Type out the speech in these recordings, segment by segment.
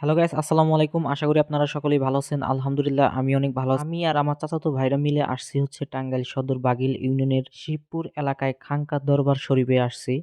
Hello guys আসসালামু আলাইকুম। আশা করি আপনারা সকলেই ভালো আছেন। আলহামদুলিল্লাহ আমি অনেক ভালো। আমি আর আমার চাচাতো ভাইরা মিলে আসছি হচ্ছে টাঙ্গাইল সদর বাগিল ইউনিয়নের শিবপুর এলাকায় খাঙ্কা দরবার শরীফে আসছি।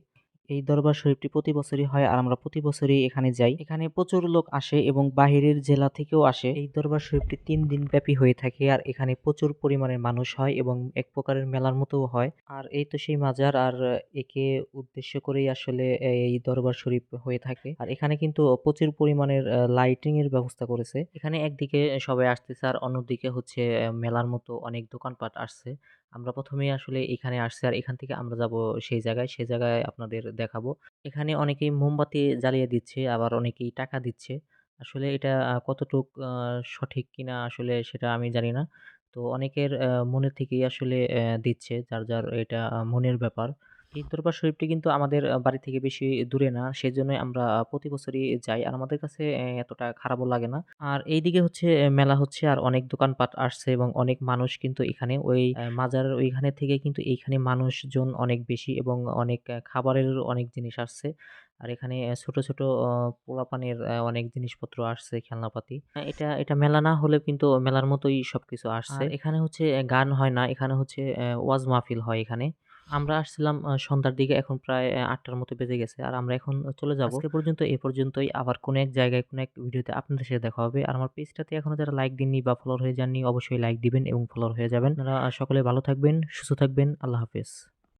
এই দরবার শরীফটি প্রতি বছরই হয় আর আমরা প্রতি বছরই এখানে যাই। এখানে প্রচুর লোক আসে এবং বাহিরের জেলা থেকেও আসে। এই দরবার শরীফটি তিন দিন ব্যাপী হয়ে থাকে আর এখানে প্রচুর পরিমাণে মানুষ হয় এবং এক প্রকারের মেলার মতোও হয়। আর এই তো সেই মাজার আর একে উদ্দেশ্য করেই আসলে এই দরবার শরীফ হয়ে থাকে। আর এখানে কিন্তু প্রচুর পরিমাণের লাইটিং এর ব্যবস্থা করেছে। এখানে একদিকে সবাই আসতেছে আর অন্যদিকে হচ্ছে মেলার মতো অনেক দোকানপাট আসছে। আমরা প্রথমেই আসলে এখানে আসছি আর এখান থেকে আমরা যাব সেই জায়গায় সেই জায়গায় আপনাদের দেখাবো। এখানে অনেকেই মোমবাতি জ্বালিয়ে দিচ্ছে, আবার অনেকেই টাকা দিচ্ছে। আসলে এটা কতটুক সঠিক কিনা আসলে সেটা আমি জানি না। তো অনেকের মনে থেকেই আসলে দিচ্ছে, যার যার এটা মনের ব্যাপার। এই শরীফটি কিন্তু আমাদের বাড়ি থেকে বেশি দূরে না। সেজন্য আমরা প্রতি বছরই যাই। আর আমাদের কাছে এতটা খারাপও লাগে না। আর এইদিকে হচ্ছে মেলা হচ্ছে আর অনেক দোকানপাট আসছে এবং অনেক মানুষ কিন্তু এখানে। ওই আহ, মাজারের ওইখানে থেকে কিন্তু এইখানে মানুষজন অনেক বেশি এবং অনেক খাবারের অনেক জিনিস আসছে। আর এখানে ছোট ছোট পোলাপানের অনেক জিনিসপত্র আসছে খেলনাপাতি। এটা এটা মেলা না হলেও কিন্তু মেলার মতোই সবকিছু আসছে। এখানে হচ্ছে গান হয় না। এখানে হচ্ছে ওয়াজ মাহফিল হয় এখানে। আমরা আসছিলাম সন্ধ্যার দিকে। এখন প্রায় আটটার মতো বেজে গেছে। আর আমরা এখন চলে যাব। এ পর্যন্ত এ পর্যন্তই। আবার কোনো এক জায়গায়, কোনো এক ভিডিওতে আপনাদের সাথে দেখা হবে। আর আমার পেজটাতে এখনও যারা লাইক দিননি বা ফলোয়ার হয়ে যাননি, অবশ্যই লাইক দিবেন এবং ফলোয়ার হয়ে যাবেন। আপনারা সকলে ভালো থাকবেন, সুস্থ থাকবেন। আল্লাহ হাফেজ।